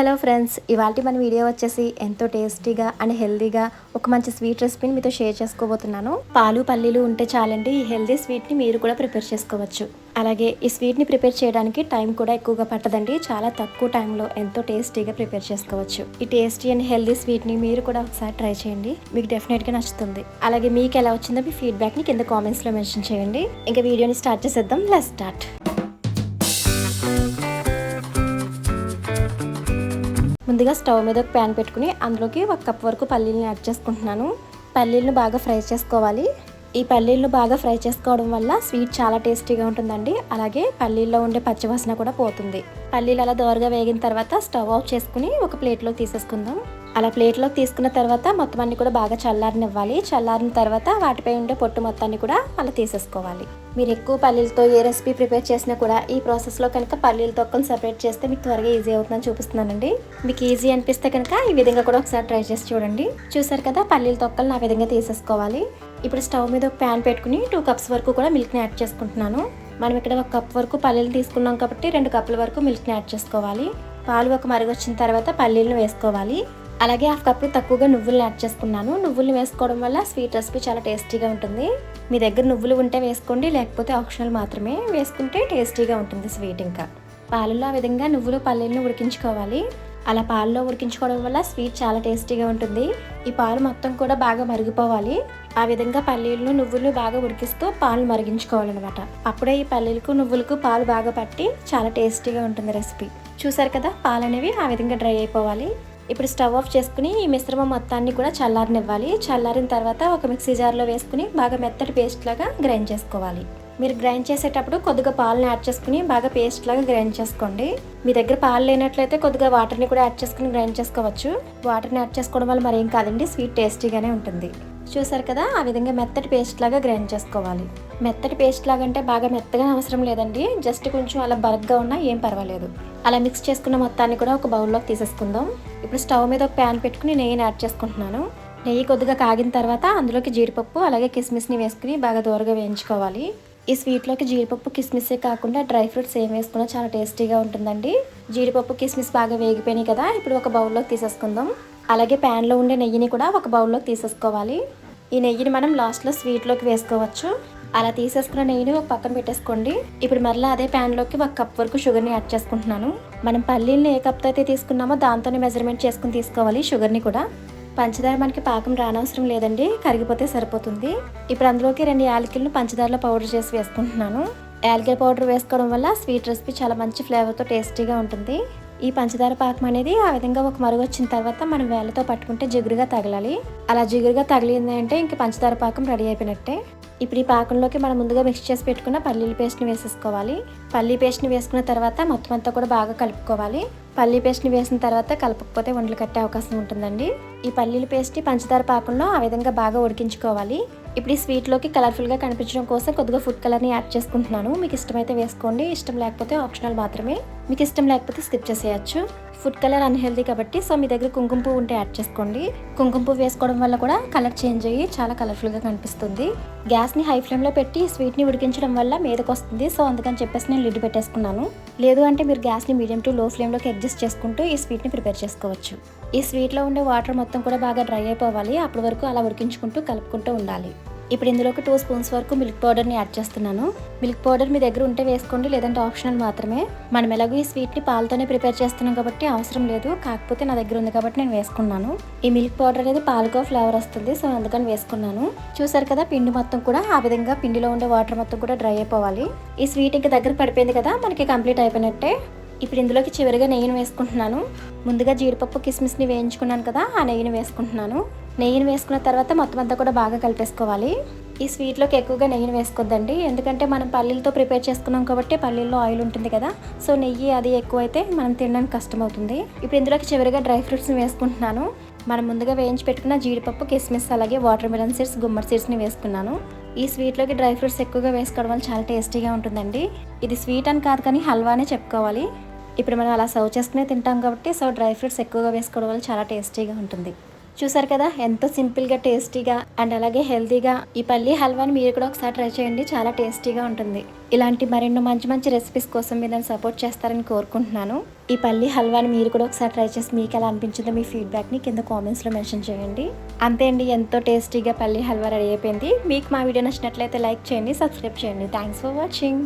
Hello friends ఇవాళ మన video వచ్చేసి ఎంతో టేస్టీగా అండ్ హెల్దీగా ఒక మంచి స్వీట్ రెసిపీని మీతో షేర్ చేసుకోబోతున్నాను. పాలు పల్లీలు ఉంటే చాలండి ఈ హెల్దీ స్వీట్ని మీరు కూడా ప్రిపేర్ చేసుకోవచ్చు. అలాగే ఈ స్వీట్ని ప్రిపేర్ చేయడానికి టైం కూడా ఎక్కువగా పట్టదండి చాలా తక్కువ టైంలో ఎంతో టేస్టీగా ప్రిపేర్ చేసుకోవచ్చు. ఈ టేస్టీ అండ్ హెల్దీ స్వీట్ని మీరు కూడా ఒకసారి ట్రై చేయండి మీకు డెఫినెట్గా నచ్చుతుంది. అలాగే మీకు ఎలా వచ్చిందో మీ ఫీడ్బ్యాక్ని కింద కామెంట్స్లో మెన్షన్ చేయండి. ఇంకా వీడియోని స్టార్ట్ చేసేద్దాం లెస్ స్టార్ట్. ముందుగా స్టవ్ మీద ఒక ప్యాన్ పెట్టుకుని అందులోకి ఒక కప్ వరకు పల్లీలను యాడ్ చేసుకుంటున్నాను. పల్లీలను బాగా ఫ్రై చేసుకోవాలి. ఈ పల్లీలను బాగా ఫ్రై చేసుకోవడం వల్ల స్వీట్ చాలా టేస్టీగా ఉంటుందండి. అలాగే పల్లీల్లో ఉండే పచ్చివాసన కూడా పోతుంది. పల్లీలు అలా దోరగా వేగిన తర్వాత స్టవ్ ఆఫ్ చేసుకుని ఒక ప్లేట్లోకి తీసేసుకుందాం. అలా ప్లేట్లోకి తీసుకున్న తర్వాత మొత్తం అన్ని కూడా బాగా చల్లారనివ్వాలి. చల్లారిన తర్వాత వాటిపై ఉండే పొట్టు మొత్తాన్ని కూడా అలా తీసేసుకోవాలి. మీరు ఎక్కువ పల్లీలతో ఏ రెసిపీ ప్రిపేర్ చేసినా కూడా ఈ ప్రాసెస్లో కనుక పల్లీల తొక్కలు సెపరేట్ చేస్తే మీకు త్వరగా ఈజీ అవుతుందని చూపిస్తున్నానండి. మీకు ఈజీ అనిపిస్తే కనుక ఈ విధంగా కూడా ఒకసారి ట్రై చేసి చూడండి. చూసారు కదా పల్లీల తొక్కలు నా విధంగా తీసేసుకోవాలి. ఇప్పుడు స్టవ్ మీద ఒక ప్యాన్ పెట్టుకుని టూ కప్స్ వరకు కూడా మిల్క్ని యాడ్ చేసుకుంటున్నాను. మనం ఇక్కడ ఒక కప్ వరకు పల్లీలు తీసుకున్నాం కాబట్టి రెండు కప్పుల వరకు మిల్క్ని యాడ్ చేసుకోవాలి. పాలు ఒక మరుగు వచ్చిన తర్వాత పల్లీలను వేసుకోవాలి. అలాగే హాఫ్ కప్ తక్కువగా నువ్వులను యాడ్ చేసుకున్నాను. నువ్వులు వేసుకోవడం వల్ల స్వీట్ రెసిపీ చాలా టేస్టీగా ఉంటుంది. మీ దగ్గర నువ్వులు ఉంటే వేసుకోండి లేకపోతే ఆప్షనల్ మాత్రమే వేసుకుంటే టేస్టీగా ఉంటుంది స్వీట్ ఇంకా. పాలలో ఆ విధంగా నువ్వులు పల్లీలను ఉడికించుకోవాలి. అలా పాలలో ఉడికించుకోవడం వల్ల స్వీట్ చాలా టేస్టీగా ఉంటుంది. ఈ పాలు మొత్తం కూడా బాగా మరిగిపోవాలి. ఆ విధంగా పల్లీలను నువ్వులు బాగా ఉడికిస్తూ పాలు మరిగించుకోవాలన్నమాట. అప్పుడే ఈ పల్లీలకు నువ్వులకు పాలు బాగా పట్టి చాలా టేస్టీగా ఉంటుంది రెసిపీ. చూసారు కదా పాలు అనేవి ఆ విధంగా డ్రై అయిపోవాలి. ఇప్పుడు స్టవ్ ఆఫ్ చేసుకుని ఈ మిశ్రమం మొత్తాన్ని కూడా చల్లారనివ్వాలి. చల్లారిన తర్వాత ఒక మిక్సీ జార్లో వేసుకుని బాగా మెత్తటి పేస్ట్ లాగా గ్రైండ్ చేసుకోవాలి. మీరు గ్రైండ్ చేసేటప్పుడు కొద్దిగా పాలను యాడ్ చేసుకుని బాగా పేస్ట్ లాగా గ్రైండ్ చేసుకోండి. మీ దగ్గర పాలు లేనట్లయితే కొద్దిగా వాటర్ని కూడా యాడ్ చేసుకుని గ్రైండ్ చేసుకోవచ్చు. వాటర్ని యాడ్ చేసుకోవడం వల్ల మరేం కాదండి స్వీట్ టేస్టీగానే ఉంటుంది. చూసారు కదా ఆ విధంగా మెత్తటి పేస్ట్ లాగా గ్రైండ్ చేసుకోవాలి. మెత్తటి పేస్ట్ లాగా అంటే బాగా మెత్తగా అవసరం లేదండి. జస్ట్ కొంచెం అలా బరగ్గా ఉన్నా ఏం పర్వాలేదు. అలా మిక్స్ చేసుకున్న మొత్తాన్ని కూడా ఒక బౌల్లోకి తీసేసుకుందాం. ఇప్పుడు స్టవ్ మీద ఒక ప్యాన్ పెట్టుకుని నెయ్యిని యాడ్ చేసుకుంటున్నాను. నెయ్యి కొద్దిగా కాగిన తర్వాత అందులోకి జీడిపప్పు అలాగే కిస్మిస్ని వేసుకుని బాగా దూరగా వేయించుకోవాలి. ఈ స్వీట్లోకి జీడిపప్పు కిస్మిస్సే కాకుండా డ్రై ఫ్రూట్స్ ఏం వేసుకున్నా చాలా టేస్టీగా ఉంటుందండి. జీడిపప్పు కిస్మిస్ బాగా వేగిపోయినాయి కదా ఇప్పుడు ఒక బౌల్లోకి తీసేసుకుందాం. అలాగే ప్యాన్లో ఉండే నెయ్యిని కూడా ఒక బౌల్లోకి తీసేసుకోవాలి. ఈ నెయ్యిని మనం లాస్ట్లో స్వీట్లోకి వేసుకోవచ్చు. అలా తీసేసుకున్న నెయ్యిని ఒక పక్కన పెట్టేసుకోండి. ఇప్పుడు మరలా అదే ప్యాన్లోకి ఒక కప్ వరకు షుగర్ని యాడ్ చేసుకుంటున్నాను. మనం పల్లీల్ని ఏ కప్తో అయితే తీసుకున్నామో దాంతోనే మెజర్మెంట్ చేసుకుని తీసుకోవాలి షుగర్ని కూడా. పంచదార మనకి పాకం రానవసరం లేదండి కరిగిపోతే సరిపోతుంది. ఇప్పుడు అందులోకి రెండు యాలకిలను పంచదారలో పౌడర్ చేసి వేసుకుంటున్నాను. యాలకిల పౌడర్ వేసుకోవడం వల్ల స్వీట్ రెసిపీ చాలా మంచి ఫ్లేవర్తో టేస్టీగా ఉంటుంది. ఈ పంచదార పాకం అనేది ఆ విధంగా ఒక మరుగు వచ్చిన తర్వాత మనం వేళ్ళతో పట్టుకుంటే జిగురుగా తగలాలి. అలా జిగురుగా తగిలింది అంటే ఇంక పంచదార పాకం రెడీ అయిపోయినట్టే. ఇప్పుడు ఈ పాకంలోకి మనం ముందుగా మిక్స్ చేసి పెట్టుకున్న పల్లీల పేస్ట్ని వేసేసుకోవాలి. పల్లీ పేస్ట్ని వేసుకున్న తర్వాత మొత్తం అంతా కూడా బాగా కలుపుకోవాలి. పల్లీ పేస్ట్ని వేసిన తర్వాత కలపకపోతే వండలు కట్టే అవకాశం ఉంటుందండి. ఈ పల్లీల పేస్ట్ని పంచదార పాకంలో ఆ విధంగా బాగా ఉడికించుకోవాలి. ఇప్పుడు ఈ స్వీట్లోకి కలర్ఫుల్గా కనిపించడం కోసం కొద్దిగా ఫుడ్ కలర్ని యాడ్ చేసుకుంటున్నాను. మీకు ఇష్టమైతే వేసుకోండి. ఇష్టం లేకపోతే ఆప్షనల్ మాత్రమే. మీకు ఇష్టం లేకపోతే స్కిప్ చేసేయచ్చు. ఫుడ్ కలర్ అన్హెల్దీ కాబట్టి సో మీ దగ్గర కుంకుమ పువ్వు ఉంటే యాడ్ చేసుకోండి. కుంకుమ పువ్వు వేసుకోవడం వల్ల కూడా కలర్ చేంజ్ అయ్యి చాలా కలర్ఫుల్గా కనిపిస్తుంది. గ్యాస్ని హై ఫ్లేమ్లో పెట్టి స్వీట్ని ఉడికించడం వల్ల మీదకి వస్తుంది. సో అందుకని చెప్పేసి నేను లిడ్ పెట్టేసుకున్నాను. లేదు అంటే మీరు గ్యాస్ని మీడియం టు లో ఫ్లేమ్లోకి అడ్జస్ట్ చేసుకుంటూ ఈ స్వీట్ని ప్రిపేర్ చేసుకోవచ్చు. ఈ స్వీట్లో ఉండే వాటర్ మొత్తం కూడా బాగా డ్రై అయిపోవాలి. అప్పటి వరకు అలా ఉడికించుకుంటూ కలుపుకుంటూ ఉండాలి. ఇప్పుడు ఇందులోకి టూ స్పూన్స్ వరకు మిల్క్ పౌడర్ని యాడ్ చేస్తున్నాను. మిల్క్ పౌడర్ మీ దగ్గర ఉంటే వేసుకోండి లేదంటే ఆప్షనల్ మాత్రమే. మనం ఎలాగో ఈ స్వీట్ని పాలతోనే ప్రిపేర్ చేస్తున్నాం కాబట్టి అవసరం లేదు కాకపోతే నా దగ్గర ఉంది కాబట్టి నేను వేసుకున్నాను. ఈ మిల్క్ పౌడర్ అనేది పాలకో ఫ్లేవర్ వస్తుంది సో అందుకని వేసుకున్నాను. చూసారు కదా పిండి మొత్తం కూడా ఆ విధంగా పిండిలో ఉండే వాటర్ మొత్తం కూడా డ్రై అయిపోవాలి. ఈ స్వీట్ ఇంకా దగ్గర పడిపోయింది కదా మనకి కంప్లీట్ అయిపోయినట్టే. ఇప్పుడు ఇందులోకి చివరిగా నెయ్యిని వేసుకుంటున్నాను. ముందుగా జీడిపప్పు కిస్మిస్ని వేయించుకున్నాను కదా ఆ నెయ్యిని వేసుకుంటున్నాను. నెయ్యిని వేసుకున్న తర్వాత మొత్తం అంతా కూడా బాగా కలిపేసుకోవాలి. ఈ స్వీట్లోకి ఎక్కువగా నెయ్యిని వేసుకోవద్దండి ఎందుకంటే మనం పల్లీలతో ప్రిపేర్ చేసుకున్నాం కాబట్టి పల్లీల్లో ఆయిల్ ఉంటుంది కదా. సో నెయ్యి అది ఎక్కువైతే మనం తినడానికి కష్టమవుతుంది. ఇప్పుడు ఇందులోకి చివరిగా డ్రై ఫ్రూట్స్ని వేసుకుంటున్నాను. మనం ముందుగా వేయించి పెట్టుకున్న జీడిపప్పు కిస్మిస్ అలాగే వాటర్ మిలన్ సీడ్స్ గుమ్మడి సీడ్స్ని వేసుకున్నాను. ఈ స్వీట్లోకి డ్రై ఫ్రూట్స్ ఎక్కువగా వేసుకోవడం వల్ల చాలా టేస్టీగా ఉంటుందండి. ఇది స్వీట్ అని కాదు కానీ హల్వానే చెప్పుకోవాలి. ఇప్పుడు మనం అలా సర్వ్ చేసుకునే తింటాం కాబట్టి సో డ్రై ఫ్రూట్స్ ఎక్కువగా వేసుకోవడం వల్ల చాలా టేస్టీగా ఉంటుంది. చూసారు కదా ఎంతో సింపుల్గా టేస్టీగా అండ్ అలాగే హెల్తీగా ఈ పల్లీ హల్వాని మీరు కూడా ఒకసారి ట్రై చేయండి. చాలా టేస్టీగా ఉంటుంది. ఇలాంటి మరెన్నో మంచి మంచి రెసిపీస్ కోసం మీరు నన్ను సపోర్ట్ చేస్తారని కోరుకుంటున్నాను. ఈ పల్లీ హల్వాని మీరు కూడా ఒకసారి ట్రై చేసి మీకు ఎలా అనిపించిందో మీ ఫీడ్బ్యాక్ని కింద కామెంట్స్లో మెన్షన్ చేయండి. అంతే అండి ఎంతో టేస్టీగా పల్లి హల్వా రెడీ అయిపోయింది. మీకు మా వీడియో నచ్చినట్లయితే లైక్ చేయండి సబ్స్క్రైబ్ చేయండి. Thanks for watching.